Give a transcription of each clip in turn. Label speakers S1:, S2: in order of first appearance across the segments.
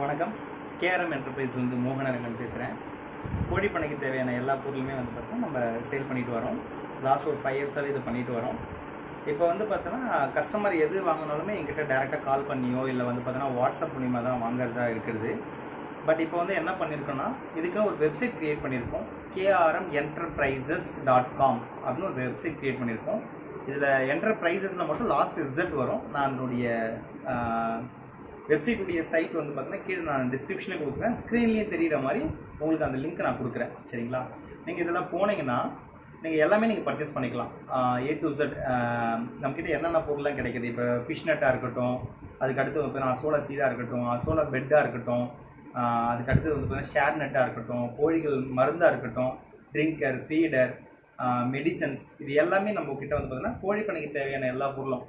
S1: வணக்கம். KRM enterprise வந்து மோகனரங்கன் பேசுகிறேன் கோடிப்பனைக்கு தேவையான எல்லா பொருளுமே வந்து பார்த்தோன்னா நம்ம சேல் பண்ணிட்டு வரோம். லாஸ்ட் ஒரு ஃபைவ் இயர்ஸாகவே இது பண்ணிட்டு வரோம். இப்போ வந்து பார்த்தோன்னா கஸ்டமர் எது வாங்கினாலுமே எங்கிட்ட டேரெக்டாக கால் பண்ணியோ இல்லை வந்து பார்த்தோன்னா வாட்ஸ்அப் மூலிமா தான் வாங்குறதா இருக்கிறது. பட் இப்போ வந்து என்ன பண்ணியிருக்கோன்னா இதுக்கு ஒரு வெப்சைட் க்ரியேட் பண்ணியிருக்கோம் கேஆர்எம் என்டர்பிரைசஸ் டாட் காம் அப்படின்னு ஒரு வெப்சைட் க்ரியேட் பண்ணியிருக்கோம் இதில் என்டர்பிரைசஸில் மட்டும் லாஸ்ட் ரிசல்ட் வரும். நான் அதனுடைய வெப்சைட்டுடைய சைட் வந்து பார்த்தீங்கன்னா கீழே நான் டிஸ்கிரிப்ஷனில் கொடுக்குறேன். ஸ்க்ரீன்லேயும் தெரிகிற மாதிரி உங்களுக்கு அந்த லிங்க் நான் கொடுக்குறேன். சரிங்களா? நீங்கள் இதெல்லாம் போனீங்கன்னா நீங்கள் எல்லாமே நீங்கள் பர்ச்சேஸ் பண்ணிக்கலாம். ஏ டு Z நம்மக்கிட்ட என்னென்ன பொருள்லாம் கிடைக்குது? இப்போ ஃபிஷ் நட்டாக இருக்கட்டும் அதுக்கு அடுத்து வந்து பார்த்தீங்கன்னா அசோலா சீடாக இருக்கட்டும் அசோலா பெட்டாக இருக்கட்டும் அதுக்கடுத்து அதுக்கு அடுத்து வந்து பார்த்தீங்கன்னா ஷேர் நட்டாக இருக்கட்டும் கோழிகள் மருந்தாக இருக்கட்டும் ட்ரிங்கர் ஃபீடர் மெடிசன்ஸ் இது எல்லாமே நம்ம கிட்ட வந்து பார்த்தீங்கன்னா கோழிப்பண்ணைக்கு தேவையான எல்லா பொருளும்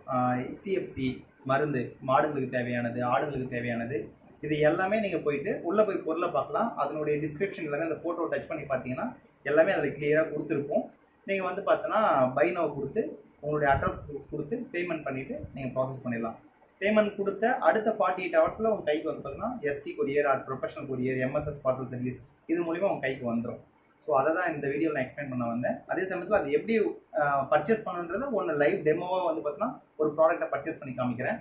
S1: சிஎஃப்சி மருந்து மாடுகளுக்கு தேவையானது ஆடுகளுக்கு தேவையானது இது எல்லாமே நீங்கள் போயிட்டு உள்ளே போய் பொருளை பார்க்கலாம். அதனுடைய டிஸ்கிரிப்ஷன் எல்லாமே அந்த ஃபோட்டோ டச் பண்ணி பார்த்தீங்கன்னா எல்லாமே அதில் கிளியராக கொடுத்துருப்போம். நீங்கள் வந்து பார்த்தோன்னா பைனோவை கொடுத்து உங்களுடைய அட்ரஸ் கொடுத்து பேமெண்ட் பண்ணிவிட்டு நீங்கள் ப்ராசஸ் பண்ணிடலாம். பேமெண்ட் கொடுத்த அடுத்த ஃபார்ட்டி எயிட் ஹவர்ஸில் உங்கள் கைக்கு வந்து பார்த்தீங்கன்னா ST courier or professional courier MSS parcel service இது மூலிமா உங்கள் கைக்கு வந்துடும் ஸோ அதை தான் இந்த வீடியோவில் நான் எக்ஸ்பிளைன் பண்ண வந்தேன். அதே சமயத்தில் அது எப்படி பர்ச்சேஸ் பண்ணுன்றது ஒன்று லைவ் டெமோவாக வந்து பார்த்தீங்கன்னா ஒரு ப்ராடக்ட்டை பர்ச்சேஸ் பண்ணி காமிக்கிறேன்.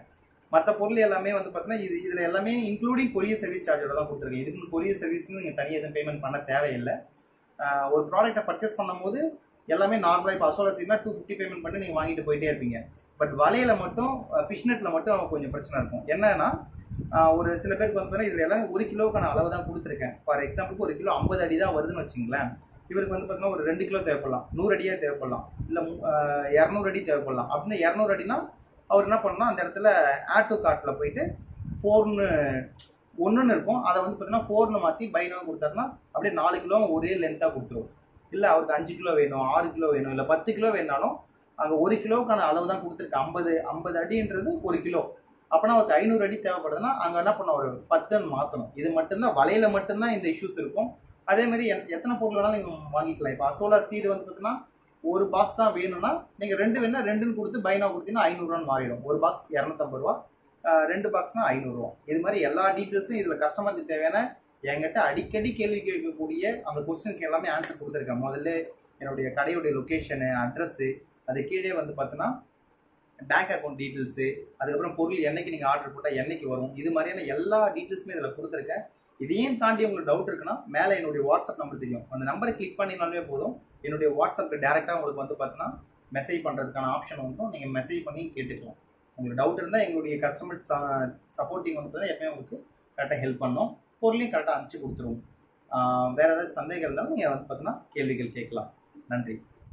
S1: மற்ற பொருள் எல்லாமே வந்து பார்த்தீங்கன்னா இது இதில் எல்லாமே இன்க்ளூடிங் கொரியர் சர்வீஸ் சார்ஜோட தான் கொடுத்துருக்கேன். இதுக்கு கொரியர் சர்வீஸ்க்கு நீங்கள் தனியாக எதுவும் பேமெண்ட் பண்ண தேவையில்லை. ஒரு ப்ராடக்ட்டை பர்ச்சேஸ் பண்ணும்போது எல்லாமே நார்மலாக இப்போ அசோலா சீட்னா டூ ஃபிஃப்டி பேமெண்ட் பண்ணி நீங்கள் வாங்கிட்டு போயிட்டே இருப்பீங்க. பட் வலையில் மட்டும் ஃபிஷ்நெட்டில் மட்டும் கொஞ்சம் பிரச்சனை இருக்கும். என்னன்னா ஒரு சில பேருக்கு வந்து இதில் எல்லாமே ஒரு கிலோக்கான அளவு தான் கொடுத்துருக்கேன். ஃபார் எக்ஸாம்பிளுக்கு ஒரு கிலோ ஐம்பது அடி தான் வருதுன்னு வச்சுங்களேன். இவருக்கு வந்து பார்த்தீங்கன்னா ஒரு ரெண்டு கிலோ தேவைப்படலாம். நூறு அடியாக தேவைப்படலாம். இல்லை இரநூறு அடி தேவைப்படலாம். அப்படின்னு இரநூறு அடினா அவர் என்ன பண்ணலாம் அந்த இடத்துல ஆட் டு கார்ட்டில் போயிட்டு ஃபோர்னு ஒன்றுன்னு இருக்கும். அதை வந்து பார்த்தீங்கன்னா ஃபோர்னு மாற்றி பைனோ கொடுத்தாருன்னா அப்படியே நாலு கிலோ ஒரே லென்த்தாக கொடுத்துருவோம் இல்லை அவருக்கு அஞ்சு கிலோ வேணும் ஆறு கிலோ வேணும் இல்லை பத்து கிலோ வேணாலும் அங்கே ஒரு கிலோவுக்கான அளவு தான் கொடுத்துருக்கு. ஐம்பது ஐம்பது அடின்றது ஒரு கிலோ. அப்போனா அவருக்கு ஐநூறு அடி தேவைப்படுதுன்னா அங்கே என்ன பண்ண ஒரு பத்துன்னு மாற்றணும் இது மட்டும்தான் வலையில் மட்டும்தான் இந்த இஷ்யூஸ் இருக்கும். அதே மாதிரி எத்- எத்தனை பொருள் வேணாலும் நீங்கள் வாங்கிக்கலாம். இப்போ அசோலா சீடு வந்து பார்த்தீங்கன்னா ஒரு பாக்ஸ் தான் வேணும்னா நீங்கள் ரெண்டு வேணா ரெண்டுன்னு கொடுத்து பைனா கொடுத்தீங்கன்னா ஐநூறுரூவான்னு மாறிடும். ஒரு பாக்ஸ் இரநூத்தம்பது ரூபா ரெண்டு பாக்ஸ்னா ஐநூறுரூவா இது மாதிரி எல்லா டீட்டெயில்ஸும் இதில் கஸ்டமருக்கு தேவையான என்கிட்ட அடிக்கடி கேள்வி கேட்கக்கூடிய அந்த கொஸ்டினுக்கு எல்லாமே ஆன்சர் கொடுத்துருக்கேன். முதல்ல என்னுடைய கடையுடைய லொக்கேஷனு அட்ரஸ்ஸு அது கீழே வந்து பார்த்தோன்னா பேங்க் அக்கௌண்ட் டீட்டெயில்ஸு அதுக்கப்புறம் பொருள் என்னைக்கு நீங்கள் ஆர்டர் போட்டால் என்னைக்கு வரும் இது மாதிரியான எல்லா டீட்டெயில்ஸுமே இதில் கொடுத்துருக்கேன். இதையும் தாண்டி உங்களுக்கு டவுட் இருக்குன்னா மேலே என்னுடைய வாட்ஸ்அப் நம்பர் தெரியும். அந்த நம்பரை கிளிக் பண்ணினாலுமே போதும். என்னுடைய வாட்ஸ்அப்புக்கு டேரெக்டாக உங்களுக்கு வந்து பார்த்தீங்கன்னா மெசேஜ் பண்ணுறதுக்கான ஆப்ஷன் வந்துடும். நீங்கள் மெசேஜ் பண்ணி கேட்டுக்கலாம். உங்களுக்கு டவுட் இருந்தால் எங்களுடைய கஸ்டமர் சப்போர்ட்டிங் வந்து தான் எப்பயும் உங்களுக்கு கரெக்டாக ஹெல்ப் பண்ணோம். பொருளையும் கரெக்டாக அனுப்பிச்சு கொடுத்துருவோம் வேறு ஏதாவது சந்தேகம் இருந்தாலும் நீங்கள் வந்து பார்த்தீங்கன்னா கேள்விகள் கேட்கலாம். நன்றி.